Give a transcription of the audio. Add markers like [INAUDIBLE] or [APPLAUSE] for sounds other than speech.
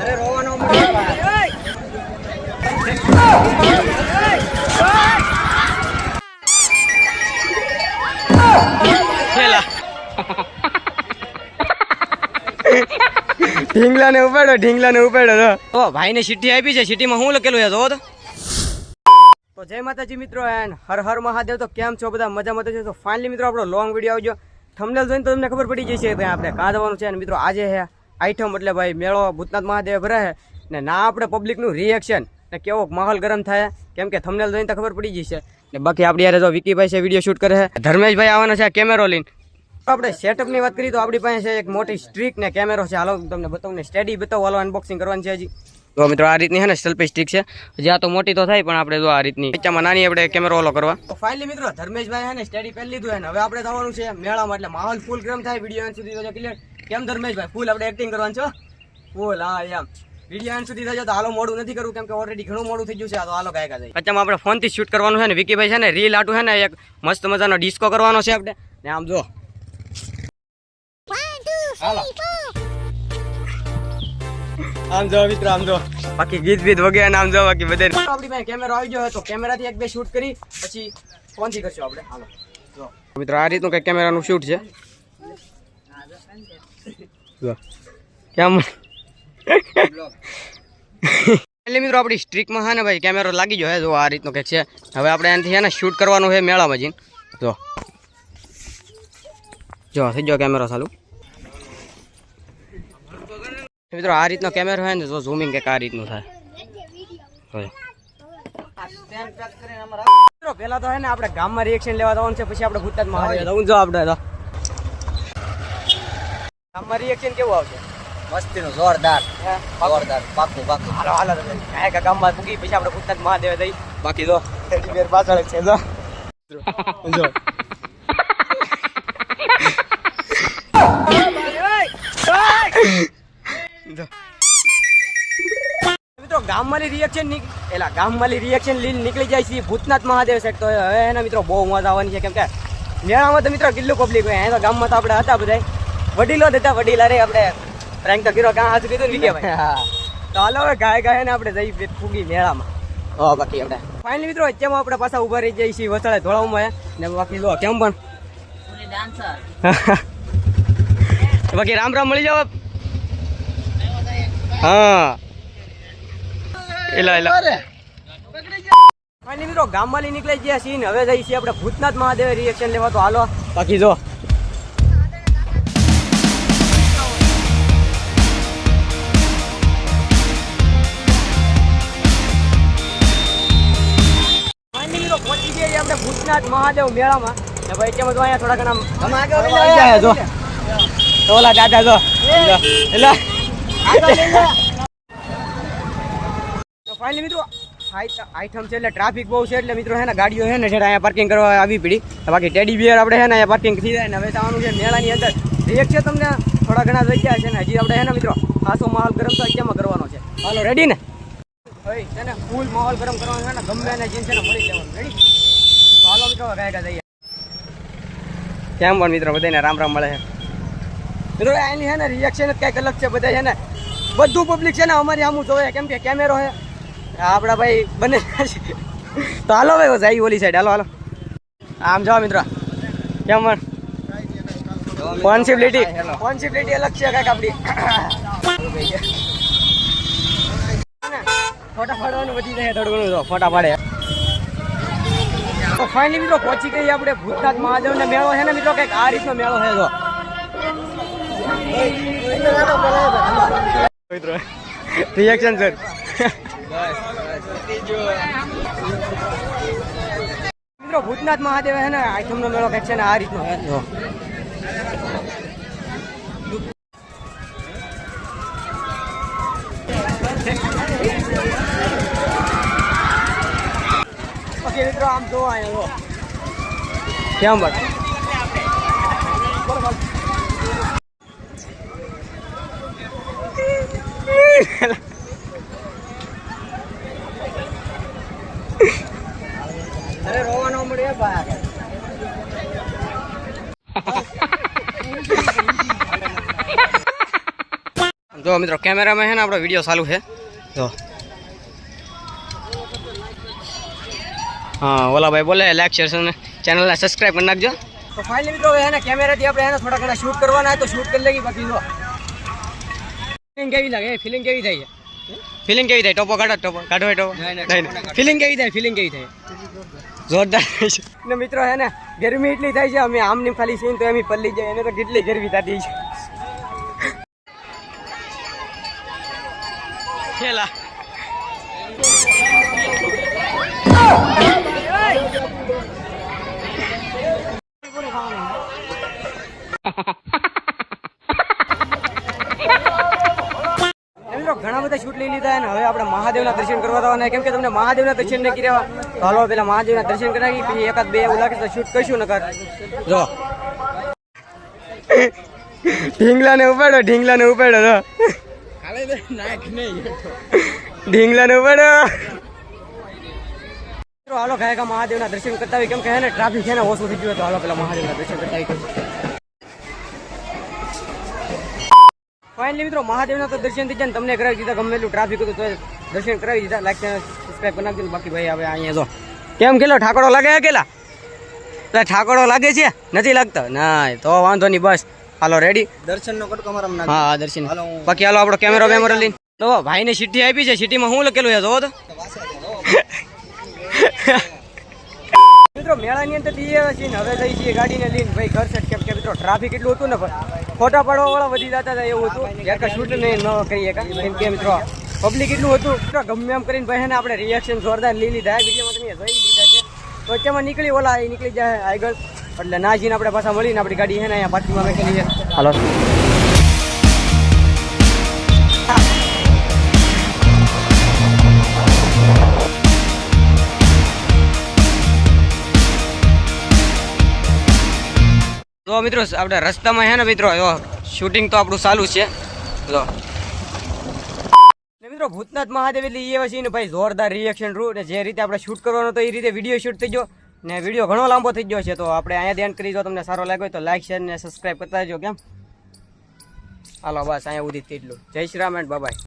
અરે ને ઉપાડો ઢીંગલા ને ઉપાડો ભાઈ ને ચિઠ્ઠી આપી છે, સીટીમાં શું લખેલું છે, જોવો તો જય માતાજી મિત્રો એન્ડ હર હર મહાદેવ. તો કેમ છો બધા? મજામાં છે? તો ફાઇનલી મિત્રો આપણો લોંગ વીડિયો આવજો. થમનેલ જોઈને તો તમને ખબર પડી જશે કે ભાઈ આપણે કાં છે અને મિત્રો આજે હે આઈટમ એટલે ભાઈ મેળો ભૂતનાથ મહાદેવ ભરાય ને ના આપણે પબ્લિકનું રિએક્શન ને કેવો માહોલ ગરમ થાય કેમ કે થમનેલ જોઈને તો ખબર પડી જશે. ને બાકી આપણી યારે જો વિકીભાઈ છે વીડિયો શૂટ કરે છે ધર્મેશભાઈ આવવાનો છે કેમેરો લઈને. આપણે સેટઅપની વાત કરીએ તો આપણી પાસે એક મોટી સ્ટ્રીક ને કેમેરો છે. હાલો તમને બતાવું ને સ્ટેડી બતાવું હાલો અનબોક્સિંગ કરવાની છે હજી. તો મિત્રો આ રીતની છે ને સેલ્ફી સ્ટિક છે. જ્યાં તો મોટી તો થાય પણ આપણે જો આ રીતની. બચ્ચામાં નાની આપણે કેમેરો ઓલો કરવા. તો ફાઇનલી મિત્રો ધર્મેશભાઈ છે ને સ્ટેડી પહેલી લીધું અને હવે આપણે થવાનું છે મેળામાં એટલે માહોલ ફૂલ કેમ થાય. વીડિયો એન્ડ સુધી ક્લિયર કેમ ધર્મેશભાઈ? ફૂલ આપણે એક્ટિંગ કરવાનું છો ફૂલ હા એમ. વીડિયો એન્ડ સુધી થશે તો હાલો મોડું નથી કરવું કેમ કે ઓલરેડી ઘણું મોડું થઈ ગયું છે. આ તો હાલો ગાયકા જાય બચ્ચામાં આપણે ફોનથી શૂટ કરવાનું છે ને. વિકીભાઈ છે ને રીલ આટું છે ને એક મસ્ત મજાનો ડિસ્કો કરવાનો છે આપણે. ને આમ જો. હાલો. આમ જો મિત્ર આમ જો. બાકી ગીત બીત વગેરે આમ જો બાકી બધે આપણી પાસે કેમેરો આવી ગયો તો કેમેરાથી એક બે શૂટ કરી પછી ફોનથી કરશું આપણે. હાલો. જો. મિત્રો આ રીતનું કંઈક કેમેરાનું શૂટ છે? કેમ? એટલે મિત્રો આપણી સ્ટ્રીકમાં હા ને ભાઈ કેમેરો લાગી ગયો હે જો આ રીતનું કંઈક છે. હવે આપણે એનાથી એને ને શૂટ કરવાનું છે મેળામાં જઈને. જો. જો થઈ ગયો કેમેરો ચાલુ. મિત્રો આ રીતનો કેમેરો હોય ને તો ઝૂમિંગ કે આ રીતનું થાય. હોય. મિત્રો પેલા તો હે ને આપણે ગામમાં રિએક્શન લેવા જવાનું છે પછી આપણે ભૂતનાથમાં હારે જવું જો આપણે તો. ગામમાં રિએક્શન કેવું આવશે? મસ્તીનું જોરદાર. હે? જોરદાર. પાકું પાકું. હાલો હાલો કાંઈ ગામમાં પૂગી પછી આપણે ગુજરાત મહાદેવ જઈ બાકી તો પાછળ છે જો. જો. જો. મિત્રો ગામમાંની રિએક્શન એલા ગામમાંની રિએક્શન લીલ નીકળી જાય છે ભૂતનાથ મહાદેવ સાઈડ તો હવે એના મિત્રો બહુ મજા આવવાની છે. કેમ કે મેળામાં તો મિત્રો કેટલું પબ્લિક હોય? અહીંયા તો ગામમાં તો આપણે હતા બધા વડીલો જ હતા વડીલા રે આપણે. પ્રેન્ક તો કર્યો કાં હાથ કીધું ને હા. તો હાલો હવે ગાય ગાય ને આપણે જઈ ફૂગી મેળામાં. હા બાકી આપણે. ફાઇનલી મિત્રો અત્યારમાં આપણે પાછા ઊભા રહી જઈએ છીએ વસાડે ધોળાવમાં ને બાકી લો કેમ પણ? [LAUGHS] બાકી રામ રામ મળી જાવ હા. એલા એલા. ફાઇનલી મિત્રો ગામમાં લઈ નીકળી ગયા છીએ હવે જઈએ છીએ આપણે ભૂતનાથ મહાદેવ રિએક્શન લેવા. તો હાલો બાકી જો. પહોંચી ગયા આપણે ભૂતનાથ મહાદેવ મેળામાં. ને ભાઈ કેમ તો અહીંયા થોડા ઘણા તમે આગળ આવી જાય જો તો ઓલા દાદા જો. જો. તો ફાઇનલી મિત્રો આઈટમ છે એટલે ટ્રાફિક બહુ છે એટલે મિત્રો છે ગાડીઓ છે ને અહીંયા પાર્કિંગ કરવા આવી પડી બાકી ટેડી બિયર આપણે ને અહીંયા પાર્કિંગ થઈ હવે આવવાનું છે મેળાની અંદર એક છે તમને થોડા ઘણા જગ્યા છે ને હજી આપણે મિત્રો ખાસો માહોલ ગરમ તો અત્યારમાં કરવાનો છે હાલો રેડી ને ભાઈ છે ને ફૂલ માહોલ ગરમ કરવાનો છે ને ગમે એને જીન છે ને મળી જવાનું રેડી હાલો મિત્રો ગાયકા જઈએ કેમ પણ મિત્રો બધાને રામ રામ મળે છે મિત્રો એની છે ને રિએક્શન જ કંઈક અલગ છે બધા છે ને બધું પબ્લિક છે ને, અમારી આમું જોવે, કેમ કે કેમેરો છે આપણા ભાઈ બને તો હાલો ભાઈ જાય ઓલી સાઈડ હાલો હાલો. આમ જાઓ મિત્રો. કેમ પણ? પોન્સિબિલિટી પોન્સિબિલિટી અલગ છે કાંઈક આપણી. ફોટા પાડવાનું જાય થોડું ઘણું તો તો ફાઇનલી મિત્રો પહોંચી ગઈ આપણે ભૂતનાથ મહાદેવ ને મેળો છે ને મિત્રો, કંઈક આ રીતનો મેળો છે તો. રિએક્શન સર મિત્રો ભૂતનાથ મહાદેવ છે ને આઈટમનો મેળો કંઈક છે ને આ રીતનો હે. જો. ઓકે મિત્રો આમ જો અહીંયા જો. કેમ બટ અરે રોવાનો મળે ભાઈ જો મિત્રો કેમેરામાં છે ને આપણો વીડિયો ચાલુ છે. જો હા ઓલા ભાઈ બોલે લાઈક શેર અને ચેનલને સબસ્ક્રાઈબ કરી નાખજો. તો ફાઇનલી મિત્રો એને કેમેરાથી આપણે એને થોડા ઘણા શૂટ કરવાના તો શૂટ કરી લઈએ બાકી જો. ફિલિંગ કેવી લાગે? ફિલિંગ કેવી થાય? છે ફિલિંગ કેવી થાય? ટોપો કાઢો ટોપો. કાઢો ટોપો. ફિલિંગ કેવી થાય? ફિલિંગ કેવી થાય? જોરદાર ને મિત્રો હે ને ગરમી એટલી થાય છે અમે આમની ખાલી સીન તો એમ પલ્લી જાય એને તો કેટલી ગરમી થતી છે. મિત્રો ઘણા બધા શૂટ લઈ લીધા અને હવે આપણે મહાદેવના દર્શન કરવા જવાના કેમ કે તમને મહાદેવના દર્શન નહીં કર્યા તો હાલો પેલા મહાદેવના દર્શન કરાવી પછી એકાદ બે એવું લાગે તો શૂટ કરશું નકર. જો. ઢીંગલાને ઉપાડો ઢીંગલાને ઉપાડો, જો. ઢીંગલાને મિત્રો, હાલો ગાયકા મહાદેવના દર્શન કરતા કેમ કે ને ટ્રાફિક છે ને, ઓછું થઈ ગયું તો હાલો, પેલા મહાદેવના દર્શન કરતા ફાઇનલી મિત્રો, મહાદેવના તો દર્શન થઈ જાય તમને કરાવી દીધા, ગમે એટલું ટ્રાફિક હતું તો દર્શન કરાવી દીધા. લાઈક સબસ્ક્રાઈબ કરી નાખજો બાકી ભાઈ હવે અહીંયા જો. કેમ કેલો ઠાકોડો લાગે કેલા? એટલે ઠાકોડો લાગે છે? નથી લાગતો? ના તો વાંધો નહીં, બસ. હાલો રેડી દર્શન નો કટકો મારા નાખ હા હા દર્શન. હાલો બાકી હાલો આપણો કેમેરો બેમેરો લઈને. તો ભાઈને સિટી આપી છે ચિઠ્ઠીમાં શું લખેલું છે જોવો તો. [LAUGHS] મિત્રો મેળાની અંદર છીએ ને હવે જઈ છીએ ગાડીને લઈને. ભાઈ ઘર સેટ કેમ કે મિત્રો ટ્રાફિક એટલું હતું ને પણ ફોટા પાડવા વાળા વધી જતા હતા એવું હતું. એક શૂટ નહીં ન કરીએ. કેમ કે મિત્રો પબ્લિક એટલું હતું. ગમે એમ કરીને ભાઈ આપણે રિએક્શન જોરદાર લઈ લીધા. વિડીયોમાં તમે જોઈ લીધા. વચ્ચેમાં નીકળી ઓલા એ નીકળી જાય આગળ. એટલે ના જઈને આપણે પાછા મળીને આપણી ગાડી છે ને અહીંયા પાર્કિંગમાં મેકેલી છે. હાલો. તો મિત્રો આપણે રસ્તામાં છે ને મિત્રો જો શૂટિંગ તો આપણું ચાલુ છે. જો. મિત્રો, ભૂતનાથ મહાદેવ એટલે એ વસીને ભાઈ જોરદાર રિએક્શન રૂ ને જે રીતે આપણે શૂટ કરવાનો તો એ રીતે વીડિયો શૂટ થઈ ગયો. ને વીડિયો ઘણો લાંબો થઈ ગયો છે, તો આપણે અહીંયા ધ્યાન કરી જો તમને સારો લાગ્યો તો લાઈક શેર ને સબસ્ક્રાઈબ કરતા જો કેમ? હાલો, બસ, અહીંયા ઉદિત એટલું. જય શ્રી રામ એન્ડ બાય